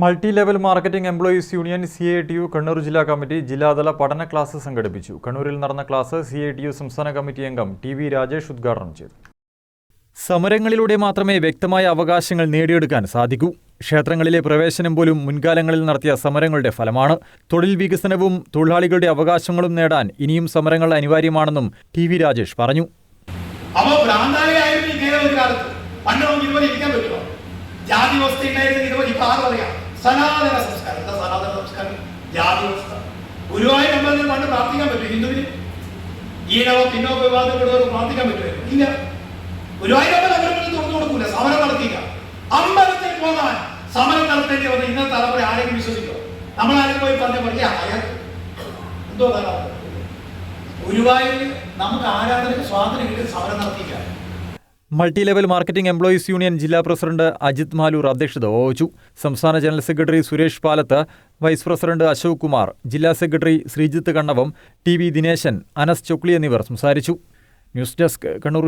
Multi level marketing employees union C I T U Kannur ജില്ലാ committee ജില്ലാതല പഠന class സംഘടിപ്പിച്ചു. കണ്ണൂരിൽ നടന്ന class C I T U സംസ്ഥാന കമ്മിറ്റി അംഗം ടി വി രാജേഷ് ഉദ്ഘാടനം ചെയ്തു. സമരങ്ങളിലൂടെ മാത്രമേ വ്യക്തമായ അവകാശങ്ങൾ നേടിയെടുക്കാൻ സാധിക്കൂ. ക്ഷേത്രങ്ങളിലെ പ്രവേശനം പോലും മുൻകാലങ്ങളിൽ നടത്തിയ സമരങ്ങളുടെ ഫലമാണ്. തൊഴിൽ വികസനവും തൊഴിലാളികളുടെ അവകാശങ്ങളും നേടാൻ ഇനിയും സമരങ്ങൾ അനിവാര്യമാണെന്നും ടി വി രാജേഷ് പറഞ്ഞു. അപ്പോൾ ഭ്രാന്താലയായിരുന്നു ഈ കേരള ഒരു കാലത്ത് പണ്ട് നമുക്ക് ഇതുപോലെ ഇരിക്കാൻ പറ്റുമോ? ജാതി വ്യവസ്ഥ ഉണ്ടായിരുന്നു ഇതുപോലെ ഇപ്പൊ ആറ് പറയാം. സനാതന സംസ്കാരം. എന്താ സനാതന സംസ്കാരം? ജാതി വ്യവസ്ഥ ഗുരുവായൂർ അമ്പലത്തിൽ പണ്ട് പ്രാർത്ഥിക്കാൻ പറ്റും ഹിന്ദുവിന്? ഈനവോ പിന്നോക്ക വിവാദപ്പെടുന്നവർക്ക് പ്രാർത്ഥിക്കാൻ പറ്റുമോ ഇല്ല. ഗുരുവായൂർ അമ്പലം അമ്പലത്തിൽ തുറന്നു കൊടുക്കൂല. സമരം നടത്തിയില്ല. അമ്പലത്തിൽ പോകാൻ സമരം നടത്തേണ്ടി വന്ന ഇന്നത്തെ തലമുറ ആരെങ്കിലും വിശ്വസിക്കോ നമ്മൾ ആരും പോയി പറഞ്ഞ പോലെ അയാൾ എന്തോ ഗുരുവായൂരിൽ നമുക്ക് ആരാധനയ്ക്ക് സ്വാതന്ത്ര്യം കിട്ടി സമരം നടത്തിയില്ല. Multi level marketing employees union ജില്ലാ പ്രസിഡന്റ് അജിത് മാലൂർ അധ്യക്ഷത വഹിച്ചു. സംസ്ഥാന general secretary Suresh Palath vice president Ashok Kumar ജില്ലാ secretary Sreejith Kannavam T V Dineshan Anas Chokli എന്നിവർ സംസാരിച്ചു. News desk Kannur